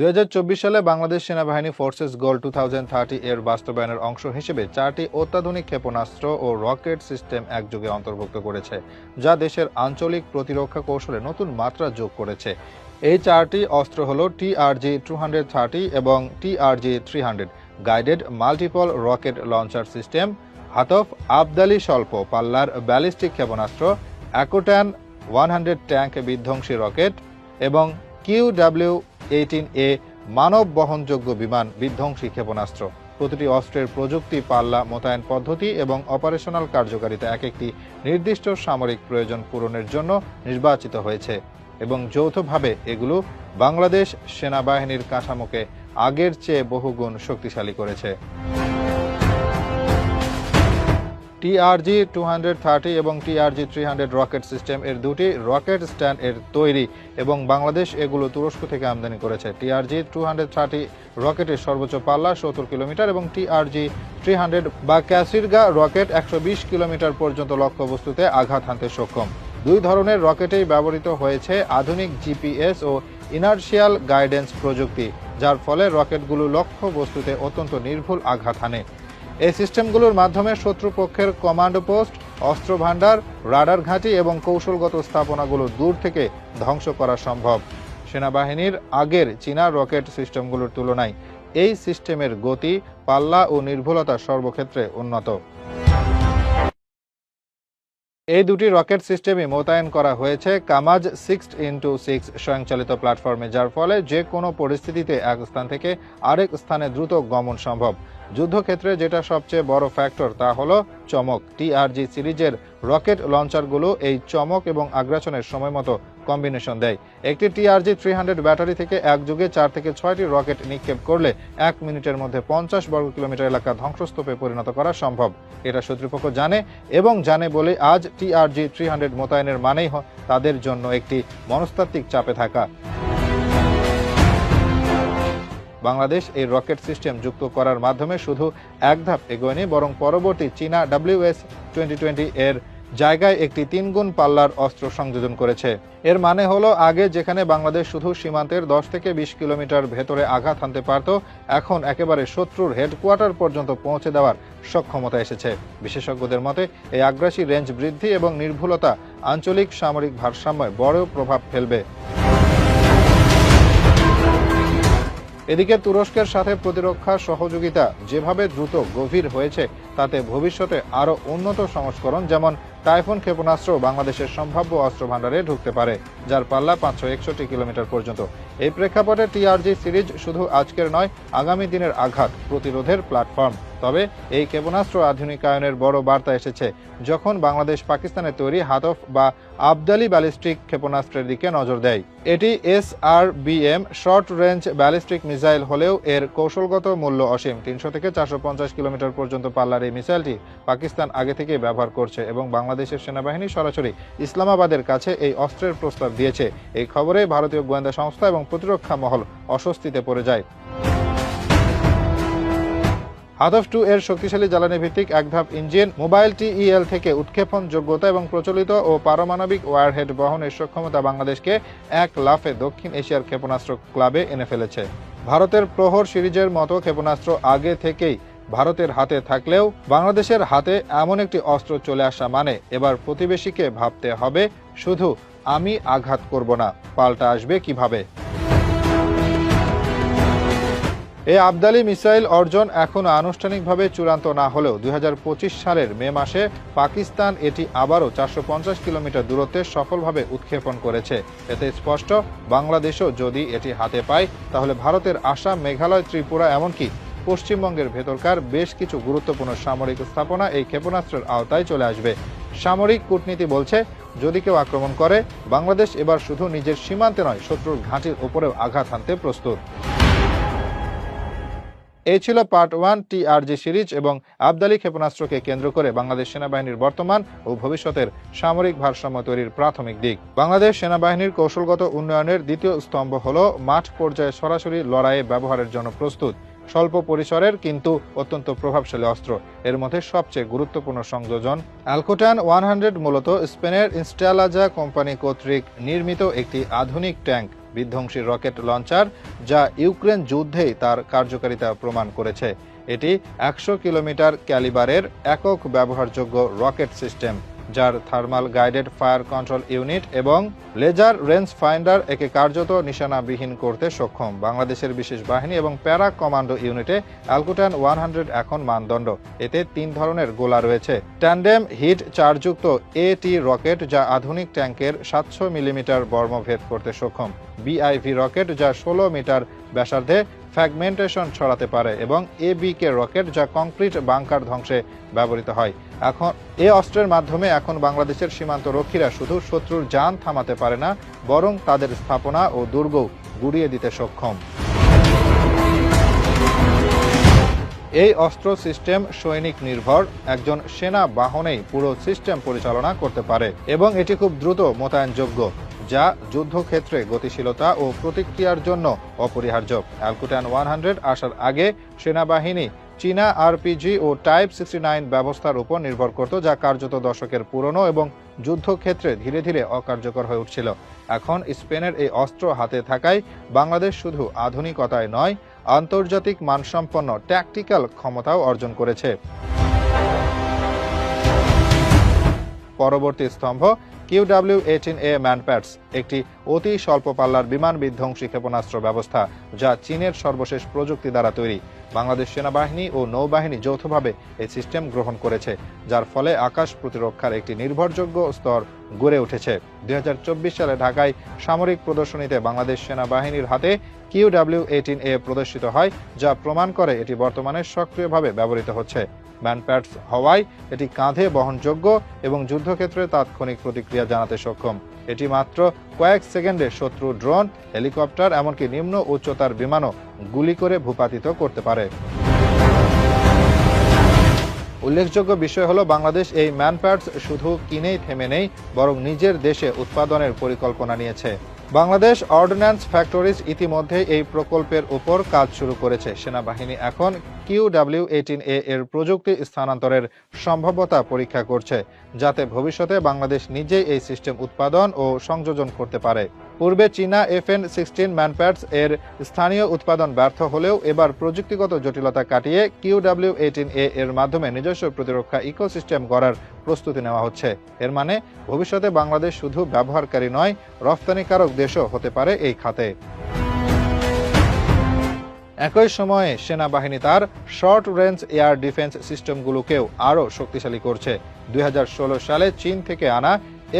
দুই হাজার চব্বিশ সালে বাংলাদেশ সেনাবাহিনী ফোর্সেস গোল টু এর বাস্তবায়নের অংশ হিসেবে চারটি অত্যাধুনিক ক্ষেপণাস্ত্র ও রকেট সিস্টেম একযোগে অন্তর্ভুক্ত করেছে, যা দেশের আঞ্চলিক প্রতিরক্ষা কৌশলে নতুন মাত্রা যোগ করেছে। এই চারটি অস্ত্র হল টিআরজি টু হান্ড্রেড থার্টি এবং TRG three hundred, guided multiple rocket launcher system, Hatf Abdali স্বল্প পাল্লার ব্যালিস্টিক ক্ষেপণাস্ত্র, অ্যাকোট্যান ওয়ান হান্ড্রেড ট্যাঙ্ক বিধ্বংসী রকেট এবং কিউ ডাব্লিউ এইটিন এ মানব বহনযোগ্য বিমান বিধ্বংসী ক্ষেপণাস্ত্র। প্রতিটি অস্ত্রের প্রযুক্তি, পাল্লা, মোতায়েন পদ্ধতি এবং অপারেশনাল কার্যকারিতা এক একটি নির্দিষ্ট সামরিক প্রয়োজন পূরণের জন্য নির্বাচিত হয়েছে এবং যৌথভাবে এগুলো বাংলাদেশ সেনাবাহিনীর কাঠামোকে আগের চেয়ে বহুগুণ শক্তিশালী করেছে। টিআরজি টু এবং টিআরজি থ্রি রকেট সিস্টেম এর দুটি রকেট স্ট্যান্ড এর তৈরি এবং বাংলাদেশ এগুলো তুরস্ক থেকে আমদানি করেছে। টিআরজি টু রকেটের সর্বোচ্চ পাল্লা সত্তর কিলোমিটার এবং টিআরজি থ্রি বা ক্যাসিরগা রকেট একশো বিশ কিলোমিটার পর্যন্ত লক্ষ্যবস্তুতে আঘাত হানতে সক্ষম। দুই ধরনের রকেটেই ব্যবহৃত হয়েছে আধুনিক জিপিএস ও ইনার্শিয়াল গাইডেন্স প্রযুক্তি, যার ফলে রকেটগুলো লক্ষ্য বস্তুতে অত্যন্ত নির্ভুল আঘাত হানে। এই সিস্টেমগুলোর মাধ্যমে শত্রুপক্ষের কমান্ডো পোস্ট অস্ত্র ভাণ্ডার রাডার ঘাঁটি এবং কৌশলগত স্থাপনাগুলো দূর থেকে ধ্বংস করা সম্ভব। সেনাবাহিনীর আগের চীনা রকেট সিস্টেমগুলোর তুলনায় এই সিস্টেমের গতি, পাল্লা ও নির্ভুলতা সর্বক্ষেত্রে উন্নত। এই দুটি রকেট সিস্টেমই মোতায়েন করা হয়েছে কামাজ সিক্স ইন্টু সিক্স স্বয়ংচালিত প্ল্যাটফর্মে, যার ফলে যে কোনো পরিস্থিতিতে এক স্থান থেকে আরেক স্থানে দ্রুত গমন সম্ভব। যুদ্ধক্ষেত্রে যেটা সবচেয়ে বড় ফ্যাক্টর তা হলো চমক। টিআরজি সিরিজের রকেট লঞ্চারগুলো এই চমক এবং আগ্রাসনের সময় মতো কম্বিনেশন দেয়। একটি টিআরজি থ্রি হান্ড্রেড ব্যাটারি থেকে একযোগে চার থেকে ছয়টি রকেট নিক্ষেপ করলে এক মিনিটের মধ্যে পঞ্চাশ বর্গ কিলোমিটার এলাকা ধ্বংসস্তূপে পরিণত করা সম্ভব। এটা শত্রুপক্ষ জানে এবং জানে বলে আজ টিআরজি থ্রি হান্ড্রেড মোতায়েনের মানেই তাদের জন্য একটি মনস্তাত্ত্বিক চাপে থাকা। বাংলাদেশ এই রকেট সিস্টেম যুক্ত করার মাধ্যমে শুধু এক ধাপ এগোয়নি, বরং পরবর্তী চীনা ডাব্লিউএস টোয়েন্টি টোয়েন্টি এর জায়গায় একটি তিনগুণ পাল্লার অস্ত্র সংযোজন করেছে। এর মানে হলো, আগে যেখানে বাংলাদেশ শুধু সীমান্তের দশ থেকে বিশ কিলোমিটার ভেতরে আঘাত হানতে পারত, এখন একেবারে শত্রুর হেডকোয়ার্টার পর্যন্ত পৌঁছে দেওয়ার সক্ষমতা এসেছে। বিশেষজ্ঞদের মতে, এই আগ্রাসী রেঞ্জ বৃদ্ধি এবং নির্ভুলতা আঞ্চলিক সামরিক ভারসাম্যে বড় প্রভাব ফেলবে। এদিকে তুরস্কের সাথে প্রতিরক্ষা সহযোগিতা যেভাবে দ্রুত গভীর হয়েছে, তাতে ভবিষ্যতে আরও উন্নত সংস্করণ যেমন টাইফুন ক্ষেপণাস্ত্র বাংলাদেশের সম্ভাব্য অস্ত্র ভাণ্ডারে ঢুকতে পারে, যার পাল্লা পাঁচশো একষট্টি কিলোমিটার পর্যন্ত। এই প্রেক্ষাপটে টিআরজি সিরিজ শুধু আজকের নয়, আগামী দিনের আঘাত প্রতিরোধের প্ল্যাটফর্ম। তবে এই ক্ষেপণাস্ত্র আধুনিকায়নের বড় বার্তা এসেছে। যখন বাংলাদেশ পাকিস্তানের তৈরি হাতফ বা আবদালি ব্যালিস্টিক ক্ষেপণাস্ত্রের দিকে নজর দেয়, এটি S R BM short range ballistic missile হলেও এর কৌশলগত মূল্য অসীম। তিনশো থেকে চারশো পঞ্চাশ কিলোমিটার পর্যন্ত পাল্লার এই মিসাইলটি পাকিস্তান আগে থেকেই ব্যবহার করছে এবং বাংলাদেশের সেনাবাহিনী সরাসরি ইসলামাবাদের কাছে এই অস্ত্রের প্রস্তাব দিয়েছে। এই খবরে ভারতীয় গোয়েন্দা সংস্থা এবং প্রতিরক্ষা মহল অস্বস্তিতে পড়ে যায়। হাদফ টু এর শক্তিশালী জ্বালানি ভিত্তিক এক ধাপ ইঞ্জিন, মোবাইল টিইএল থেকে উৎক্ষেপণ যোগ্যতা এবং প্রচলিত ও পারমাণবিক ওয়ারহেড বহনের সক্ষমতা বাংলাদেশকে এক লাফে দক্ষিণ এশিয়ার ক্ষেপণাস্ত্র ক্লাবে এনে ফেলেছে। ভারতের প্রহর সিরিজের মতো ক্ষেপণাস্ত্র আগে থেকেই ভারতের হাতে থাকলেও বাংলাদেশের হাতে এমন একটি অস্ত্র চলে আসা মানে এবার প্রতিবেশীকে ভাবতে হবে, শুধু আমি আঘাত করব না, পাল্টা আসবে কীভাবে? এই আবদালি মিসাইল অর্জন এখনও আনুষ্ঠানিকভাবে চূড়ান্ত না হলেও দুই হাজার পঁচিশ সালের মে মাসে পাকিস্তান এটি আবারও চারশো পঞ্চাশ কিলোমিটার দূরত্বে সফলভাবে উৎক্ষেপণ করেছে। এতে স্পষ্ট, বাংলাদেশও যদি এটি হাতে পায়, তাহলে ভারতের আসাম, মেঘালয়, ত্রিপুরা এমনকি পশ্চিমবঙ্গের ভেতরকার বেশ কিছু গুরুত্বপূর্ণ সামরিক স্থাপনা এই ক্ষেপণাস্ত্রের আওতায় চলে আসবে। সামরিক কূটনীতি বলছে, যদি কেউ আক্রমণ করে, বাংলাদেশ এবার শুধু নিজের সীমান্তে নয়, শত্রুর ঘাঁটির উপরেও আঘাত হানতে প্রস্তুত। এই ছিল পার্ট ওয়ান টিআরজি সিরিজ এবং আবদালি ক্ষেপণাস্ত্রকে কেন্দ্র করে বাংলাদেশ সেনাবাহিনীর বর্তমান ও ভবিষ্যতের সামরিক ভারসাম্য তৈরির প্রাথমিক দিক। বাংলাদেশ সেনাবাহিনীর কৌশলগত উন্নয়নের দ্বিতীয় স্তম্ভ হল মাঠ পর্যায়ে সরাসরি লড়াইয়ে ব্যবহারের জন্য প্রস্তুত। স্বল্প পরিসরের কিন্তু অত্যন্ত প্রভাবশালী অস্ত্র। এর মধ্যে সবচেয়ে গুরুত্বপূর্ণ সংযোজন অ্যালকোটান ওয়ান মূলত স্পেনের ইনস্টালাজা কোম্পানি কর্তৃক নির্মিত একটি আধুনিক ট্যাঙ্ক। বিধ্বংসী রকেট লঞ্চার যা ইউক্রেন যুদ্ধেই তার কার্যকারিতা প্রমাণ করেছে। এটি একশো কিলোমিটার ক্যালিবারের একক ব্যবহারযোগ্য রকেট সিস্টেম। যার thermal guided fire control unit এবং লেজার রেঞ্জ ফাইন্ডার একে কার্যত নিশানাবিহীন করতে সক্ষম। বাংলাদেশের বিশেষ বাহিনী এবং প্যারা কমান্ডো ইউনিটে অ্যালকুটান ওয়ান হান্ড্রেড এখন মানদণ্ড। এতে তিন ধরনের গোলা রয়েছে। ট্যান্ডেম হিট চার্জযুক্ত এ টি রকেট যা আধুনিক ট্যাঙ্কের সাতশো মিলিমিটার বর্মভেদ করতে সক্ষম। বিআইভি রকেট যা ষোলো মিটার ব্যাসার্ধে ফ্র্যাগমেন্টেশন ছড়াতে পারে এবং এবিকে রকেট যা কংক্রিট বাংকার ধ্বংসে ব্যবহৃত হয়। এখন, এ অস্ত্রের মাধ্যমে এখন বাংলাদেশের সীমান্ত রক্ষীরা শুধু শত্রুর যান থামাতে পারে না, বরং তাদের স্থাপনা ও দুর্গ গুড়িয়ে দিতে সক্ষম। এই অস্ত্র সিস্টেম সৈনিক নির্ভর, একজন সেনা বাহনেই পুরো সিস্টেম পরিচালনা করতে পারে এবং এটি খুব দ্রুত মোতায়েনযোগ্য। যা যুদ্ধক্ষেত্রে গতিশীলতা ও প্রতিক্রিয়ার জন্য অপরিহার্য। অ্যালকুটান ওয়ান হান্ড্রেড আসার আগে সেনাবাহিনী চীনা আরপিজি ও টাইপ সিক্সটি নাইন ব্যবস্থার উপর নির্ভর করত, যা কার্যত দশকের পুরনো এবং যুদ্ধক্ষেত্রে ধীরে ধীরে অকার্যকর হয়ে উঠছিল। এখন স্পেনের এই অস্ত্র হাতে থাকায় বাংলাদেশ শুধু আধুনিকতায় নয়, আন্তর্জাতিক মানসম্পন্ন ট্যাকটিক্যাল ক্ষমতাও অর্জন করেছে। পরবর্তী স্তম্ভ কিউডাব্লিউ এইটিন এ ম্যানপ্যাটস একটি অতি স্বল্প পাল্লার বিমান বিধ্বংসী ক্ষেপণাস্ত্র ব্যবস্থা যা চীনের সর্বশেষ প্রযুক্তি দ্বারা তৈরি। বাংলাদেশ সেনাবাহিনী ও নৌবাহিনী যৌথভাবে এই সিস্টেম গ্রহণ করেছে, যার ফলে আকাশ প্রতিরক্ষার একটি নির্ভরযোগ্য স্তর গড়ে উঠেছে। দুই হাজার চব্বিশ সালে ঢাকায় সামরিক প্রদর্শনীতে বাংলাদেশ সেনাবাহিনীর হাতে কিউডাব্লিউ এইটিন এ প্রদর্শিত হয়, যা প্রমাণ করে এটি বর্তমানে সক্রিয়ভাবে ব্যবহৃত হচ্ছে। ম্যানপ্যাডস হওয়ায় এটি কাঁধে বহনযোগ্য এবং যুদ্ধক্ষেত্রে তাৎক্ষণিক প্রতিক্রিয়া জানাতে সক্ষম। এটি মাত্র কয়েক সেকেন্ডে শত্রু ড্রোন, হেলিকপ্টার, এমনকি নিম্ন উচ্চতার বিমানও গুলি করে ভূপাতিত করতে পারে। উল্লেখযোগ্য বিষয় হলো, বাংলাদেশ এই ম্যানপ্যাডস শুধু কিনেই থেমে নেই, বরং নিজের দেশে উৎপাদনের পরিকল্পনা নিয়েছে। বাংলাদেশ অর্ডিন্যান্স ফ্যাক্টরিজ ইতিমধ্যে এই প্রকল্পের উপর কাজ শুরু করেছে। সেনাবাহিনী এখন কিউডাব্লিউ এইটিন এ এর প্রযুক্তি স্থানান্তরের সম্ভাব্যতা পরীক্ষা করছে, যাতে ভবিষ্যতে বাংলাদেশ নিজেই এই সিস্টেম উৎপাদন ও সংযোজন করতে পারে। পূর্বে চীনা এফএন সিক্সটিন ম্যানপ্যাডস এর স্থানীয় উৎপাদন ব্যর্থ হলেও এবার প্রযুক্তিগত জটিলতা কাটিয়ে কিউডাব্লিউ এইটিন এ এর মাধ্যমে নিজস্ব প্রতিরক্ষা ইকোসিস্টেম গড়ার প্রস্তুতি নেওয়া হচ্ছে। এর মানে ভবিষ্যতে বাংলাদেশ শুধু ব্যবহারকারী নয় রফতানিকারক দেশও হতে পারে এই খাতে। একই সময়ে সেনাবাহিনী তার শর্ট রেঞ্জ এয়ার ডিফেন্স সিস্টেমগুলোকেও আরও শক্তিশালী করছে। দুই হাজার ষোলো সালে চীন থেকে আনা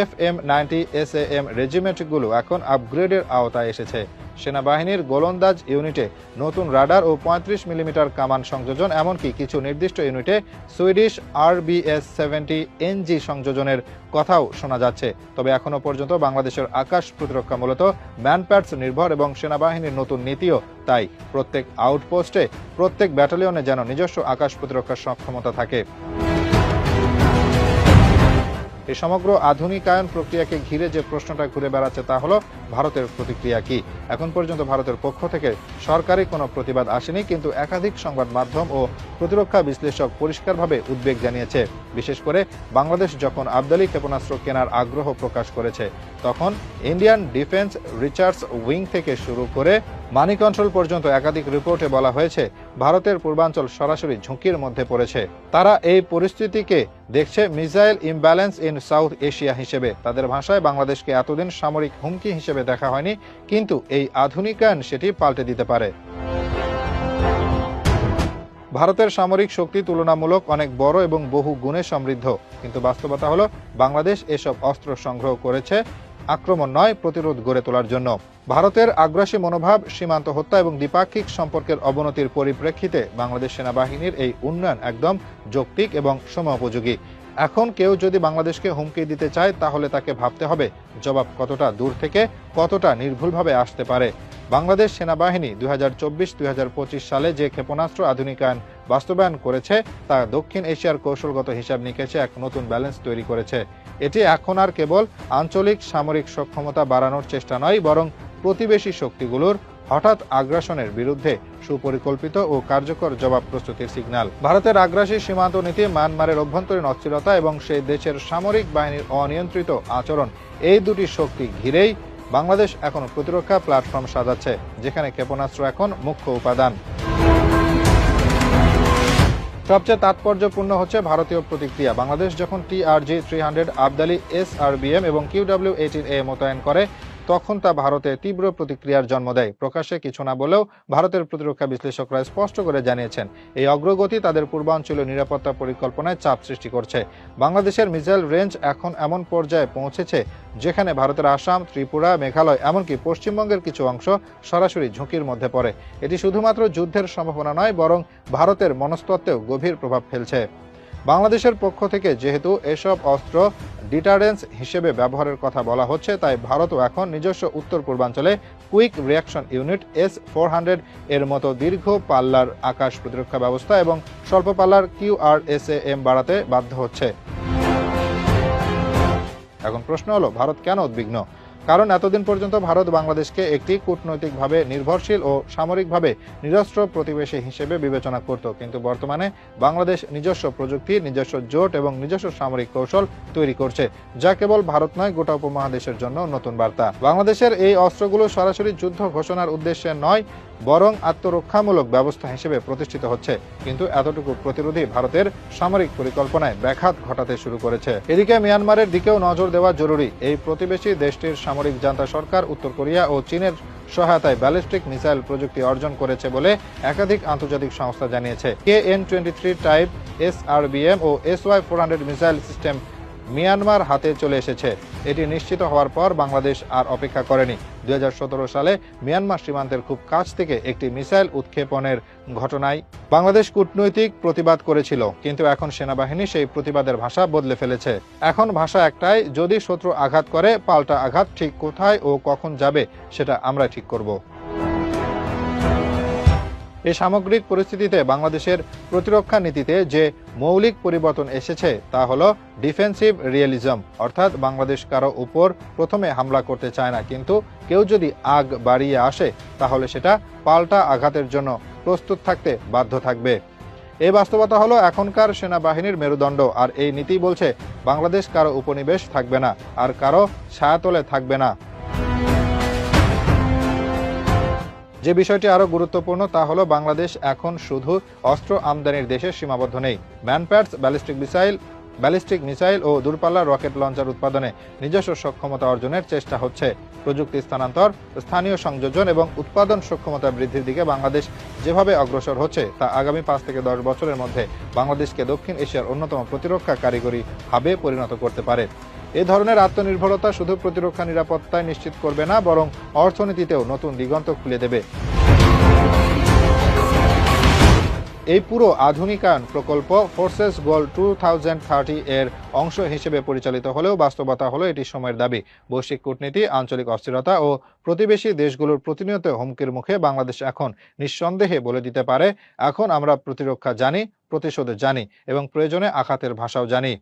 F M ninety S M রেজিমেন্টগুলো এখন আপগ্রেডের আওতায় এসেছে। সেনাবাহিনীর গোলন্দাজ ইউনিটে নতুন রাডার ও পঁয়ত্রিশ মিলিমিটার কামান সংযোজন, এমনকি কিছু নির্দিষ্ট ইউনিটে সুইডিশ আরবিএস সেভেন্টি এনজি সংযোজনের কথাও শোনা যাচ্ছে। তবে এখনও পর্যন্ত বাংলাদেশের আকাশ প্রতিরক্ষা মূলত ম্যানপ্যাডস নির্ভর এবং সেনাবাহিনীর নতুন নীতিও তাই। প্রত্যেক আউটপোস্টে প্রত্যেক ব্যাটালিয়নে যেন নিজস্ব আকাশ প্রতিরক্ষার সক্ষমতা থাকে। এই সমগ্র আধুনিকায়ন প্রক্রিয়াকে ঘিরে যে প্রশ্নটা ঘুরে বেড়াচ্ছে তা হলো, ভারতের প্রতিক্রিয়া কি? এখন পর্যন্ত ভারতের পক্ষ থেকে সরকারি কোনো প্রতিবাদ আসেনি, কিন্তু একাধিক সংবাদ মাধ্যম ও প্রতিরক্ষা বিশ্লেষক পরিষ্কারভাবে উদ্বেগ জানিয়েছে। বিশেষ করে বাংলাদেশ যখন আবদালি ক্ষেপণাস্ত্র কেনার আগ্রহ প্রকাশ করেছে, তখন ইন্ডিয়ান ডিফেন্স রিসার্চ উইং থেকে শুরু করে মানি কন্ট্রোল পর্যন্ত একাধিক রিপোর্টে বলা হয়েছে, ভারতের পূর্বাঞ্চল সরাসরি ঝুঁকির মধ্যে পড়েছে। তারা এই পরিস্থিতিকে দেখছে missile imbalance in South Asia হিসেবে। তাদের ভাষায় বাংলাদেশকে এতদিন সামরিক হুমকি হিসেবে দেখা হয়নি, কিন্তু এই আধুনিকায়ন সেটি পাল্টে দিতে পারে। ভারতের সামরিক শক্তি তুলনামূলক অনেক বড় এবং বহু গুণে সমৃদ্ধ, কিন্তু বাস্তবতা হলো বাংলাদেশ এসব অস্ত্র সংগ্রহ করেছে আক্রমণ নয়, প্রতিরোধ গড়ে তোলার জন্য। ভারতের আগ্রাসী মনোভাব, সীমান্ত হত্যা এবং দ্বিপাক্ষিক সম্পর্কের অবনতির পরিপ্রেক্ষিতে বাংলাদেশ সেনাবাহিনীর এই উন্নয়ন একদম যৌক্তিক এবং সময়োপযোগী। এখন কেউ যদি বাংলাদেশকে হুমকি দিতে চায়, তাহলে তাকে ভাবতে হবে জবাব কতটা দূর থেকে, কতটা নির্ভুলভাবে আসতে পারে। বাংলাদেশ সেনাবাহিনী দুই হাজার চব্বিশ সালে যে ক্ষেপণাস্ত্র আধুনিকায়ন বাস্তবায়ন করেছে, তা দক্ষিণ এশিয়ার কৌশলগত হিসাব নিকেশে এক নতুন ব্যালেন্স তৈরি করেছে। এটি এখন আর কেবল আঞ্চলিক সামরিক সক্ষমতা বাড়ানোর চেষ্টা নয়, বরং প্রতিবেশী শক্তিগুলোর হঠাৎ আগ্রাসনের বিরুদ্ধে সুপরিকল্পিত ও কার্যকর জবাব প্রস্তুতির সিগন্যাল ভারতের আগ্রাসী সীমান্ত নীতি মানমারের অভ্যন্তরীণ অস্থিরতা এবং সেই দেশের সামরিক বাহিনীর অনিয়ন্ত্রিত আচরণ, এই দুটি শক্তি ঘিরেই বাংলাদেশ এখন প্রতিরক্ষা প্ল্যাটফর্ম সাজাচ্ছে, যেখানে ক্ষেপণাস্ত্র এখন মুখ্য উপাদান। সবচেয়ে তাৎপর্যপূর্ণ হচ্ছে ভারতীয় প্রতিক্রিয়া। বাংলাদেশ যখন TRG three hundred, Abdali, S এবং কিউডাব্লিউ এইটিন এ মোতায়েন করে তখন তা ভারতে তীব্র প্রতিক্রিয়ার জন্ম দেয়। প্রকাশ্যে কিছু না বলেও ভারতের প্রতিরক্ষা বিশ্লেষকরা স্পষ্ট করে জানিয়েছেন, এই অগ্রগতি তাদের পূর্বাঞ্চলীয় নিরাপত্তা পরিকল্পনায় চাপ সৃষ্টি করছে। বাংলাদেশের মিসাইল রেঞ্জ এখন এমন পর্যায়ে পৌঁছেছে যেখানে ভারতের আসাম, ত্রিপুরা, মেঘালয় এমনকি পশ্চিমবঙ্গের কিছু অংশ সরাসরি ঝুঁকির মধ্যে পড়ে। এটি শুধুমাত্র যুদ্ধের সম্ভাবনা নয়, বরং ভারতের মনস্তত্ত্বেও গভীর প্রভাব ফেলছে। বাংলাদেশের পক্ষ থেকে যেহেতু এসব অস্ত্র ডিটারেন্স হিসেবে ব্যবহারের কথা বলা হচ্ছে, তাই ভারতও এখন নিজস্ব উত্তর পূর্বাঞ্চলে quick reaction unit S four এর মতো দীর্ঘ পাল্লার আকাশ প্রতিরক্ষা ব্যবস্থা এবং স্বল্প পাল্লার এম বাড়াতে বাধ্য হচ্ছে। এখন প্রশ্ন হলো, ভারত কেন উদ্বিগ্ন? কারণ এতদিন পর্যন্ত ভারত বাংলাদেশকে একটি কূটনৈতিকভাবে নির্ভরশীল ও সামরিকভাবে নিরস্ত্র প্রতিবেশী হিসেবে বিবেচনা করত, কিন্তু বর্তমানে বাংলাদেশ নিজস্ব প্রযুক্তি, নিজস্ব জোট এবং নিজস্ব সামরিক কৌশল তৈরি করছে, যা কেবল ভারত নয়, গোটা উপমহাদেশের জন্য নতুন বার্তা। বাংলাদেশের এই অস্ত্রগুলো সরাসরি যুদ্ধ ঘোষণার উদ্দেশ্যে নয় বরং আত্মরক্ষামূলক ব্যবস্থা হিসেবে প্রতিষ্ঠিত হচ্ছে। কিন্তু এতটুকু প্রতিরোধী ভারতের সামরিক পরিকল্পনায় ব্যাঘাত ঘটাতে শুরু করেছে। এদিকে মিয়ানমারের দিকেও নজর দেওয়া জরুরি। এই প্রতিবেশী দেশটির সামরিক জান্তা সরকার উত্তর কোরিয়া ও চীনের সহায়তায় ব্যালিস্টিক মিসাইল প্রযুক্তি অর্জন করেছে বলে একাধিক আন্তর্জাতিক সংস্থা জানিয়েছে। K N twenty three type, S O S Y four hundred missile system Myanmar হাতে চলে এসেছে। এটি নিশ্চিত হওয়ার পর বাংলাদেশ আর অপেক্ষা করেনি। দু হাজার সতেরো সালে মিয়ানমার সীমান্তের খুব কাছ থেকে একটি মিসাইল উৎক্ষেপণের ঘটনায় বাংলাদেশ কূটনৈতিক প্রতিবাদ করেছিল, কিন্তু এখন সেনাবাহিনী সেই প্রতিবাদের ভাষা বদলে ফেলেছে। এখন ভাষা একটাই, যদি শত্রু আঘাত করে, পাল্টা আঘাত ঠিক কোথায় ও কখন যাবে, সেটা আমরা ঠিক করব। এই সামগ্রিক পরিস্থিতিতে বাংলাদেশের প্রতিরক্ষা নীতিতে যে মৌলিক পরিবর্তন এসেছে, তা হল ডিফেন্সিভ রিয়েলিজম। অর্থাৎ বাংলাদেশ কারও উপর প্রথমে হামলা করতে চায় না, কিন্তু কেউ যদি আগ বাড়িয়ে আসে, তাহলে সেটা পাল্টা আঘাতের জন্য প্রস্তুত থাকতে বাধ্য থাকবে। এই বাস্তবতা হলো এখনকার সেনাবাহিনীর মেরুদণ্ড, আর এই নীতি বলছে বাংলাদেশ কারও উপনিবেশ থাকবে না, আর কারও ছায়াতলে থাকবে না। যে বিষয়টি আরও গুরুত্বপূর্ণ তা হলো বাংলাদেশ এখন শুধু অস্ত্র আমদানির দেশে সীমাবদ্ধ নেই। MANPADS, ballistic missile ballistic missile ও দূরপাল্লার রকেট লঞ্চার উৎপাদনে নিজস্ব সক্ষমতা অর্জনের চেষ্টা হচ্ছে। প্রযুক্তি স্থানান্তর, স্থানীয় সংযোজন এবং উৎপাদন সক্ষমতা বৃদ্ধির দিকে বাংলাদেশ যেভাবে অগ্রসর হচ্ছে তা আগামী পাঁচ থেকে দশ বছরের মধ্যে বাংলাদেশকে দক্ষিণ এশিয়ার অন্যতম প্রতিরক্ষা কারিগরি হাবে পরিণত করতে পারে। এ ধরনের আত্মনির্ভরতা শুধু প্রতিরক্ষা নিরাপত্তায় নিশ্চিত করবে না, বরং অর্থনীতিতেও নতুন দিগন্ত খুলে দেবে। এই পুরো আধুনিকায়ন প্রকল্প ফোর্সেস গোল টু থাউজেন্ড এর অংশ হিসেবে পরিচালিত হলেও বাস্তবতা হলো এটি সময়ের দাবি। বৈশ্বিক কূটনীতি, আঞ্চলিক অস্থিরতা ও প্রতিবেশী দেশগুলোর প্রতিনিয়ত হুমকির মুখে বাংলাদেশ এখন নিঃসন্দেহে বলে দিতে পারে, এখন আমরা প্রতিরক্ষা জানি, প্রতিশোধ জানি এবং প্রয়োজনে আঘাতের ভাষাও জানি।